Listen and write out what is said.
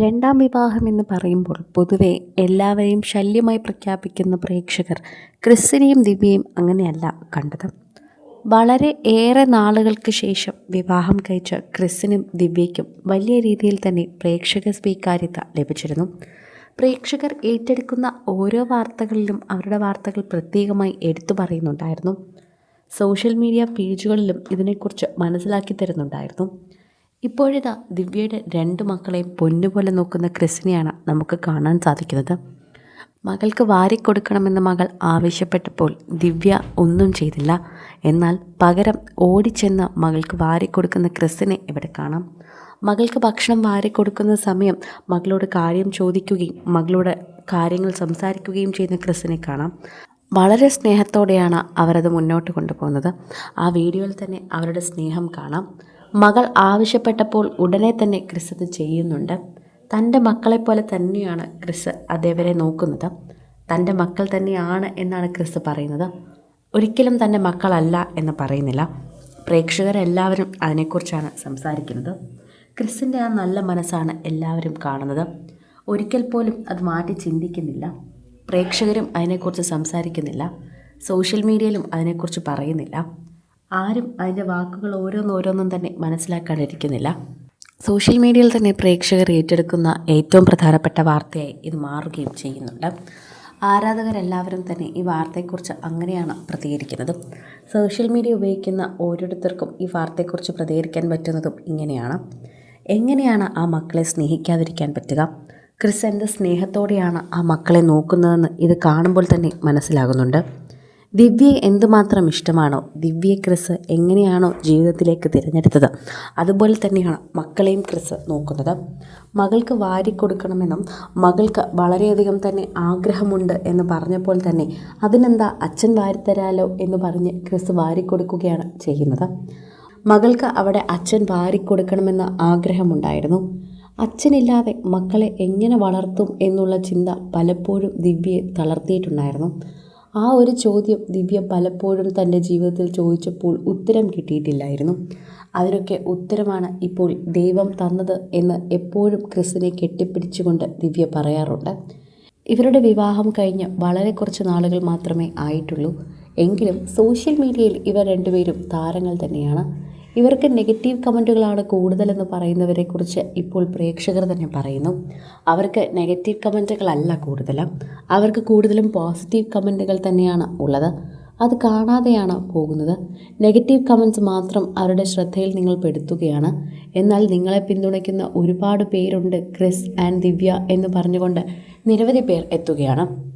രണ്ടാം വിവാഹം എന്ന് പറയുമ്പോൾ പൊതുവെ എല്ലാവരെയും ശല്യമായി പ്രഖ്യാപിക്കുന്ന പ്രേക്ഷകർ ക്രിസ്സിനെയും ദിവ്യയും അങ്ങനെയല്ല കണ്ടത്. വളരെ ഏറെ നാളുകൾക്ക് ശേഷം വിവാഹം കഴിച്ച ക്രിസ്സിനും ദിവ്യയ്ക്കും വലിയ രീതിയിൽ തന്നെ പ്രേക്ഷക സ്വീകാര്യത ലഭിച്ചിരുന്നു. പ്രേക്ഷകർ ഏറ്റെടുക്കുന്ന ഓരോ വാർത്തകളിലും അവരുടെ വാർത്തകൾ പ്രത്യേകമായി എടുത്തു പറയുന്നുണ്ടായിരുന്നു. സോഷ്യൽ മീഡിയ പേജുകളിലും ഇതിനെക്കുറിച്ച് മനസ്സിലാക്കി തരുന്നുണ്ടായിരുന്നു. ഇപ്പോഴിതാ ദിവ്യയുടെ രണ്ട് മക്കളെയും പൊന്നുപോലെ നോക്കുന്ന ക്രിസിനെയാണ് നമുക്ക് കാണാൻ സാധിക്കുന്നത്. മകൾക്ക് വാരിക്കൊടുക്കണമെന്ന് മകൾ ആവശ്യപ്പെട്ടപ്പോൾ ദിവ്യ ഒന്നും ചെയ്തില്ല. എന്നാൽ പകരം ഓടിച്ചെന്ന് മകൾക്ക് വാരിക്കൊടുക്കുന്ന ക്രിസിനെ ഇവിടെ കാണാം. മകൾക്ക് ഭക്ഷണം വാരിക്കൊടുക്കുന്ന സമയം മകളോട് കാര്യം ചോദിക്കുകയും മകളോട് കാര്യങ്ങൾ സംസാരിക്കുകയും ചെയ്യുന്ന ക്രിസിനെ കാണാം. വളരെ സ്നേഹത്തോടെയാണ് അവരത് മുന്നോട്ട് കൊണ്ടുപോകുന്നത്. ആ വീഡിയോയിൽ തന്നെ അവരുടെ സ്നേഹം കാണാം. മകൾ ആവശ്യപ്പെട്ടപ്പോൾ ഉടനെ തന്നെ ക്രിസ് അത് ചെയ്യുന്നുണ്ട്. തന്റെ മക്കളെപ്പോലെ തന്നെയാണ് ക്രിസ് അതേവരെ നോക്കുന്നത്. തന്റെ മക്കൾ തന്നെയാണ് എന്നാണ് ക്രിസ് പറയുന്നത്. ഒരിക്കലും തന്റെ മക്കളല്ല എന്ന് പറയുന്നില്ല. പ്രേക്ഷകരെല്ലാവരും അതിനെക്കുറിച്ചാണ് സംസാരിക്കുന്നത്. ക്രിസിന്റെ ആ നല്ല മനസ്സാണ് എല്ലാവരും കാണുന്നത്. ഒരിക്കൽ പോലും അത് മാറ്റി ചിന്തിക്കുന്നില്ല. പ്രേക്ഷകരും അതിനെക്കുറിച്ച് സംസാരിക്കുന്നില്ല. സോഷ്യൽ മീഡിയയിലും അതിനെക്കുറിച്ച് പറയുന്നില്ല. ആരും അതിന്റെ വാക്കുകൾ ഓരോന്നോരോന്നും തന്നെ മനസ്സിലാക്കാനിരിക്കുന്നില്ല. സോഷ്യൽ മീഡിയയിൽ തന്നെ പ്രേക്ഷകർ ഏറ്റെടുക്കുന്ന ഏറ്റവും പ്രധാനപ്പെട്ട വാർത്തയായി ഇത് മാറുകയും ചെയ്യുന്നുണ്ട്. ആരാധകരെല്ലാവരും തന്നെ ഈ വാർത്തയെക്കുറിച്ച് അങ്ങനെയാണ് പ്രതികരിക്കുന്നത്. സോഷ്യൽ മീഡിയ ഉപയോഗിക്കുന്ന ഓരോരുത്തർക്കും ഈ വാർത്തയെക്കുറിച്ച് പ്രതികരിക്കാൻ പറ്റുന്നതും ഇങ്ങനെയാണ്. എങ്ങനെയാണ് ആ മക്കളെ സ്നേഹിക്കാതിരിക്കാൻ പറ്റുക? ക്രിസ് എന്റെ സ്നേഹത്തോടെയാണ് ആ മക്കളെ നോക്കുന്നതെന്ന് ഇത് കാണുമ്പോൾ തന്നെ മനസ്സിലാകുന്നുണ്ട്. ദിവ്യയെ എന്തുമാത്രം ഇഷ്ടമാണോ ദിവ്യയെ ക്രിസ് എങ്ങനെയാണോ ജീവിതത്തിലേക്ക് തിരഞ്ഞെടുത്തത് അതുപോലെ തന്നെയാണ് മക്കളെയും ക്രിസ് നോക്കുന്നത്. മകൾക്ക് വാരിക്കൊടുക്കണമെന്നും മകൾക്ക് വളരെയധികം തന്നെ ആഗ്രഹമുണ്ട് എന്ന് പറഞ്ഞപ്പോൾ തന്നെ അതിനെന്താ അച്ഛൻ വാരിത്തരാലോ എന്ന് പറഞ്ഞ് ക്രിസ് വാരിക്കൊടുക്കുകയാണ് ചെയ്യുന്നത്. മകൾക്ക് അവിടെ അച്ഛൻ വാരിക്കൊടുക്കണമെന്ന ആഗ്രഹമുണ്ടായിരുന്നു. അച്ഛനില്ലാതെ മക്കളെ എങ്ങനെ വളർത്തും എന്നുള്ള ചിന്ത പലപ്പോഴും ദിവ്യയെ തളർത്തിയിട്ടുണ്ടായിരുന്നു. ആ ഒരു ചോദ്യം ദിവ്യ പലപ്പോഴും തന്റെ ജീവിതത്തിൽ ചോദിച്ചപ്പോൾ ഉത്തരം കിട്ടിയിട്ടില്ലായിരുന്നു. അതിനൊക്കെ ഉത്തരമാണ് ഇപ്പോൾ ദൈവം തന്നത് എന്ന് എപ്പോഴും ക്രിസ്തിനെ കെട്ടിപ്പിടിച്ചുകൊണ്ട് ദിവ്യ പറയാറുണ്ട്. ഇവരുടെ വിവാഹം കഴിഞ്ഞ് വളരെ കുറച്ച് നാളുകൾ മാത്രമേ ആയിട്ടുള്ളൂ. എങ്കിലും സോഷ്യൽ മീഡിയയിൽ ഇവർ രണ്ടുപേരും താരങ്ങൾ തന്നെയാണ്. ഇവർക്ക് നെഗറ്റീവ് കമന്റുകളാണ് കൂടുതലെന്ന് പറയുന്നവരെക്കുറിച്ച് ഇപ്പോൾ പ്രേക്ഷകർ തന്നെ പറയുന്നു. അവർക്ക് നെഗറ്റീവ് കമന്റുകളല്ല കൂടുതൽ അവർക്ക് കൂടുതലും പോസിറ്റീവ് കമന്റുകൾ തന്നെയാണ് ഉള്ളത്. അത് കാണാതെയാണ് പോകുന്നത്. നെഗറ്റീവ് കമൻസ് മാത്രം അവരുടെ ശ്രദ്ധയിൽ നിങ്ങൾ പെടുത്തുകയാണ്. എന്നാൽ നിങ്ങളെ പിന്തുണയ്ക്കുന്ന ഒരുപാട് പേരുണ്ട് ക്രിസ് ആൻഡ് ദിവ്യ എന്ന് പറഞ്ഞുകൊണ്ട് നിരവധി പേർ എത്തുകയാണ്.